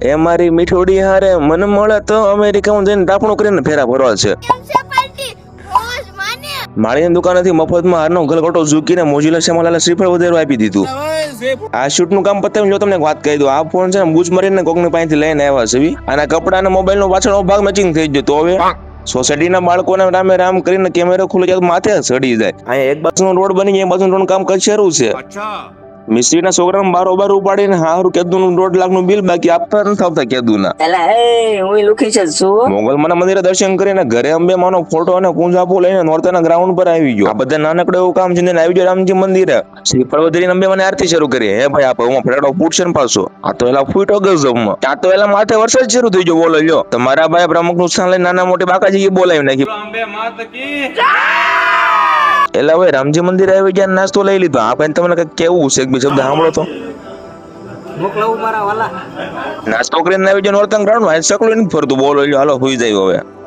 એ મારી મીઠોડી હારે મન મળે તો અમેરિકામાં જઈને ટાપણું કરીને ફેરા ભરવા છે. માળીની દુકાનેથી મફતમાં હારનો ગલગોટો ઝૂકીને મોજીલા શ્યામલાલે શ્રીફળ વધારે આપી દીધું. આ શૂટનું કામ પતાવીને જો તમને વાત કહી દઉં. આ ફોન છે ને બૂજ મારીને કોકની પાસેથી લઈને આવ્યા છે અને આના કપડા અને મોબાઈલ નો પાછળનો ભાગ મેચિંગ થઈ ગયો તો હવે સોસાયટીના બાળકોને રામે રામ કરીને કેમેરો ખુલે જાય માથે ચડી જાય. અહીંયા એક બાજુનો રોડ બની એક બાજુનો રોડ કામ કચેરું છે. મિસ્ત્રીના છોકરાને બારોબાર ઉપાડીને હારું કેદુનું દોઢ લાખનું બિલ બાકી આપતા નથી આવતા એલા હું લુખી છે શું? મોગલમાના મંદિરે દર્શન કરીને ઘરે અંબે માનો ફોટો અને પૂંજાપો લઈને નોરતાના ગ્રાઉન્ડ પર આવી ગયો. આ બધા નાનકડે એવું કામ છે ને આવી ગયો રામજી મંદિરે. શ્રી પર્વતરી અંબે મને આરતી શરૂ કરી. હે ભાઈ આપો હું ફેડો ફૂટશે ને પાછો. આ તો એલા ફૂટો ગજબમાં ત્યાં તો એલા માથે વરસાદ શરૂ થઈ ગયો બોલો લ્યો. તમારા ભાઈ પ્રમુખનું સ્થાન લઈને નાના મોટી બાકાજી બોલાવી નાખી. અંબે માત કી. એટલે હવે રામજી મંદિર આવી ગયા નાસ્તો લઈ લીધો. આ ભાઈ તમને કઈ કેવું છે? એક બે શબ્દ સાંભળો તો. નાસ્તો કરીને આવી ગયો નોર્તન ગ્રાઉન્ડમાં સકલું નથી ફરતું. બોલો હાલો હોઈ જાય હવે.